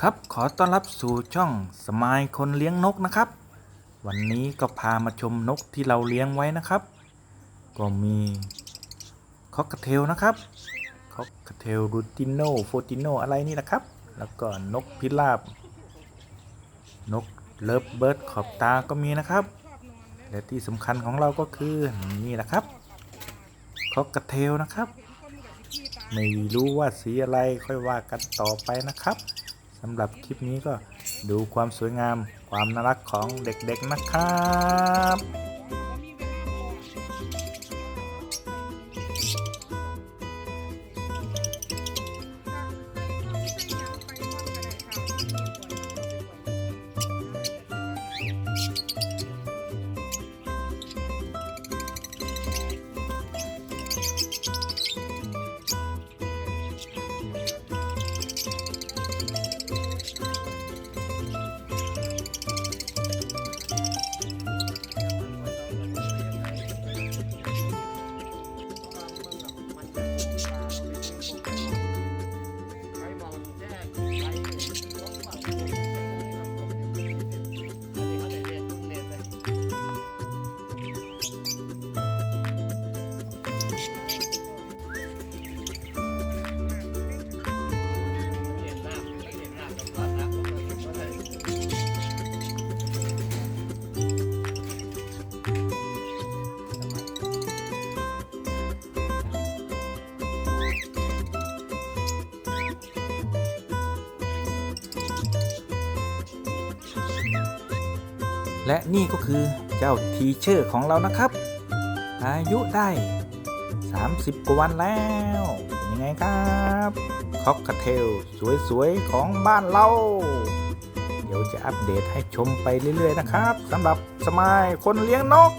ครับขอต้อนรับสู่ช่องสมายคนเลี้ยงนกนะครับ วันนี้ก็พามาชมนกที่เราเลี้ยงไว้นะครับ ก็มีคอกเทลนะครับคอกเทลรูติโนโฟติโนอะไรนี่นะครับ แล้วก็นกพิราบ นกเลิฟเบิร์ดขอบตาก็มีนะครับ และที่สำคัญของเราก็คือนี่แหละครับคอกเทลนะครับ ไม่รู้ว่าสีอะไรค่อยว่ากันต่อไปนะครับ สำหรับคลิปนี้ก็ดูความสวยงาม ความน่ารักของเด็กๆนะครับ และนี่ก็คือเจ้าทีเชอร์ของเรานะครับ อายุได้ 30 กว่าวันแล้วยังไงครับค็อกเทลสวยๆ ของบ้านเรา เดี๋ยวจะอัปเดตให้ชมไปเรื่อยๆนะครับสำหรับสมายคนเลี้ยงนก